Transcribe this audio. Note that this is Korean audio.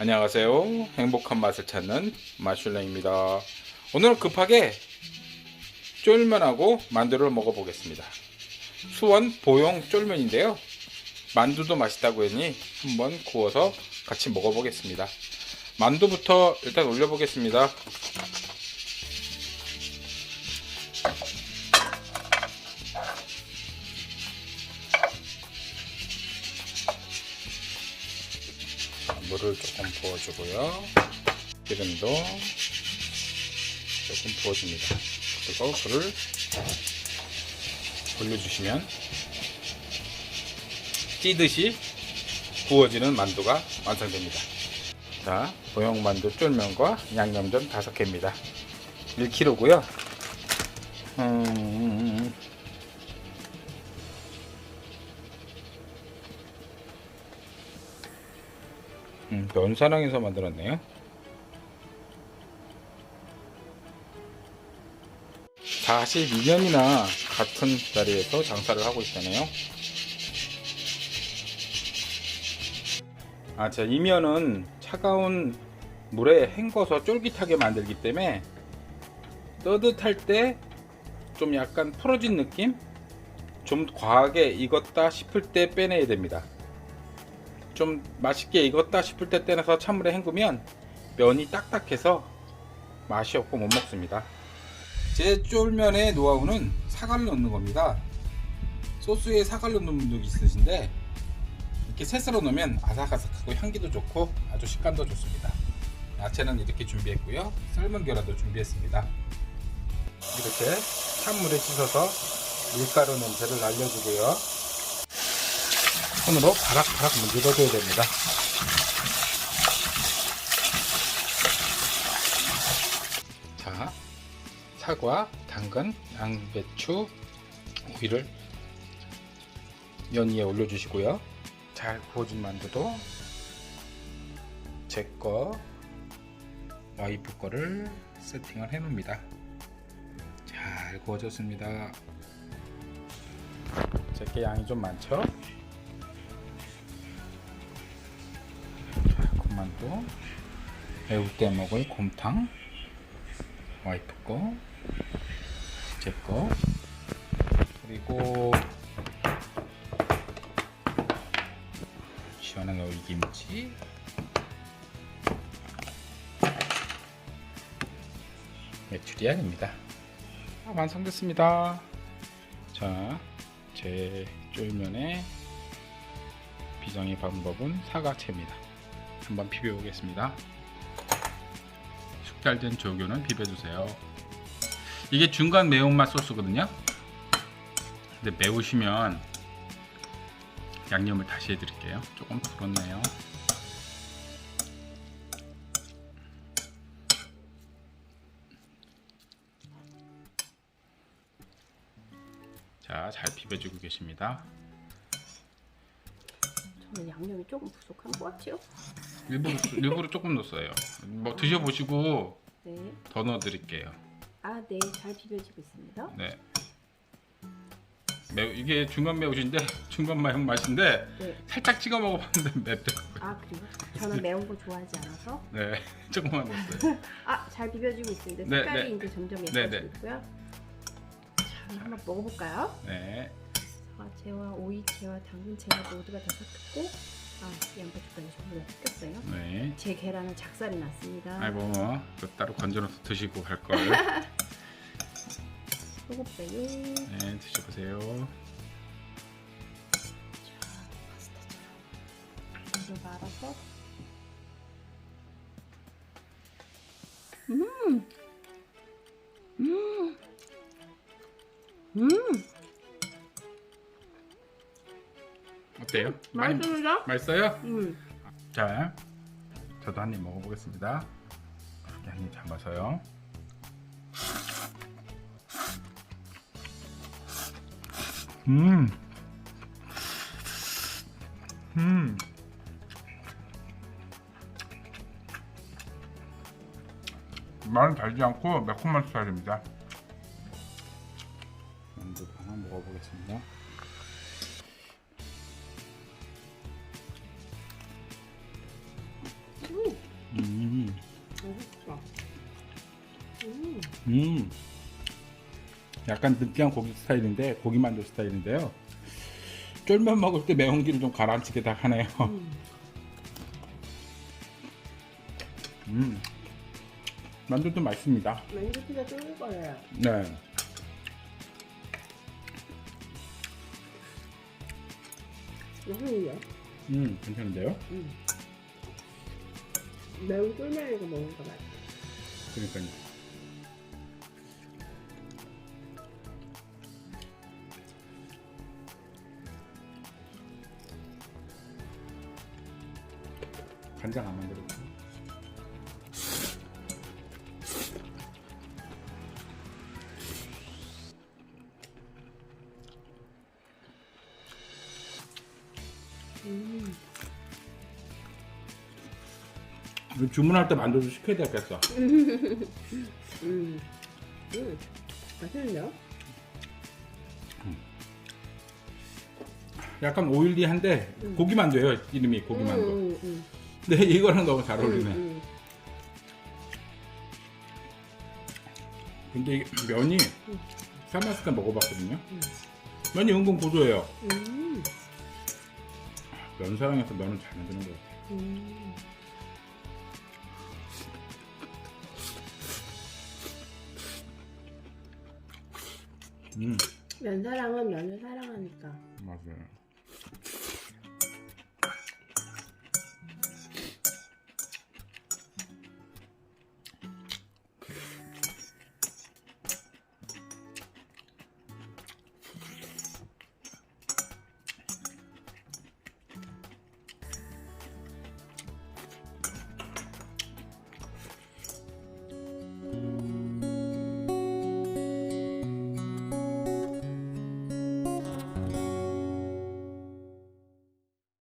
안녕하세요. 행복한 맛을 찾는 마슐랭입니다. 오늘은 급하게 쫄면하고 만두를 먹어보겠습니다. 수원 보용 쫄면인데요. 만두도 맛있다고 했니 한번 구워서 같이 먹어보겠습니다. 만두부터 일단 올려보겠습니다. 물을 조금 부어주고요. 기름도 조금 부어줍니다. 그리고 불을 올려주시면 찌듯이 구워지는 만두가 완성됩니다. 자, 보형 만두 쫄면과 양념전 5개입니다. 1kg고요. 음, 음, 연사랑에서 만들었네요. 42년이나 같은 자리에서 장사를 하고 있다네요. 아, 자, 이면은 차가운 물에 헹궈서 쫄깃하게 만들기 때문에 떠듯할 때 좀 약간 풀어진 느낌? 좀 과하게 익었다 싶을 때 빼내야 됩니다. 좀 맛있게 익었다 싶을 때 떼내서 찬물에 헹구면 면이 딱딱해서 맛이 없고 못 먹습니다. 제 쫄면의 노하우는 사과를 넣는 겁니다. 소스에 사과를 넣는 분도 있으신데 이렇게 새썰어 놓으면 아삭아삭하고 향기도 좋고 아주 식감도 좋습니다. 야채는 이렇게 준비했고요. 삶은 계란도 준비했습니다. 이렇게 찬물에 씻어서 밀가루 냄새를 날려주고요. 손으로 바락바락 문질러줘야 됩니다. 자, 사과, 당근, 양배추, 오이를 면 위에 올려주시고요. 잘 구워진 만두도 제 거, 와이프 거를 세팅을 해 놓습니다. 잘 구워졌습니다. 제게 양이 좀 많죠? 자, 곰만두 매울 때 먹을 곰탕 와이프 거, 제 거, 그리고 시원한 오이김치, 메추리안입니다. 아, 완성됐습니다. 자, 제 쫄면의 비정의 방법은 사과채입니다. 한번 비벼 보겠습니다. 숙달된 조교는 비벼주세요. 이게 중간 매운맛 소스거든요. 근데 매우시면 양념을 다시 해드릴게요. 조금 불었네요. 자, 잘 비벼주고 계십니다. 저는 양념이 조금 부족한 것 같아요. 일부러, 일부러 조금 넣었어요. 뭐 드셔보시고 네. 더 넣어드릴게요. 아, 네. 잘 비벼지고 있습니다. 네. 매우 이게 중간 매우신데 중간 매운 맛인데 네. 살짝 찍어 먹어봤는데 맵더라고요. 아, 그리고 저는 매운 거 좋아하지 않아서. 네, 조금만 넣었어요. 아, 잘 비벼지고 있습니다. 네, 색깔이 네. 이제 점점 네, 예뻐지고 네. 있고요. 자, 한번 먹어볼까요? 네, 사과채와 오이채와 당근채가 모두가 다 섞였고, 아, 양배추까지 전부 다 섞였어요. 네. 제 계란은 작살이 났습니다. 아이고 그 따로 건져놔서 드시고 갈 걸. 소금빼요. 네, 드셔보세요. 자, 파스타처럼. 이걸 말아서. 음! 음! 음! 어때요? 많이 맛있습니다. 맛있어요? 음. 자, 저도 한 입 먹어보겠습니다. 이렇게 한입 잡아서요. 음, 음, 많이 달지 않고 매콤한 스타일입니다. 만두 하나 먹어보겠습니다. 음. 약간 느끼한 고기 스타일인데 고기 만두 스타일인데요. 쫄면 먹을 때 매운 기를 좀 가라앉히게 다 하네요. 음. 음. 만두도 맛있습니다. 만두 피자 쫄릴 거예요. 네. 맛있는데요? 음, 괜찮은데요? 음. 매운 쫄면 이거 먹으니까 맛있어. 그러니까요. 간장 안 만들었어. 음. 주문할 때 만두도 시켜야 되겠어. 음. 음. 맛있는데요? 약간 오일리한데 음. 고기 만두예요. 이름이 고기 만두. 음, 음, 근데 이거랑 너무 잘 음. 어울리네. 음, 근데 이게 면이 음. 삶았을 때 먹어봤거든요. 음. 면이 은근 고소해요. 음. 면 사랑해서 면을 잘 만드는 것 같아요. 음. 음, 면 사랑은 면을 사랑하니까. 맞아요.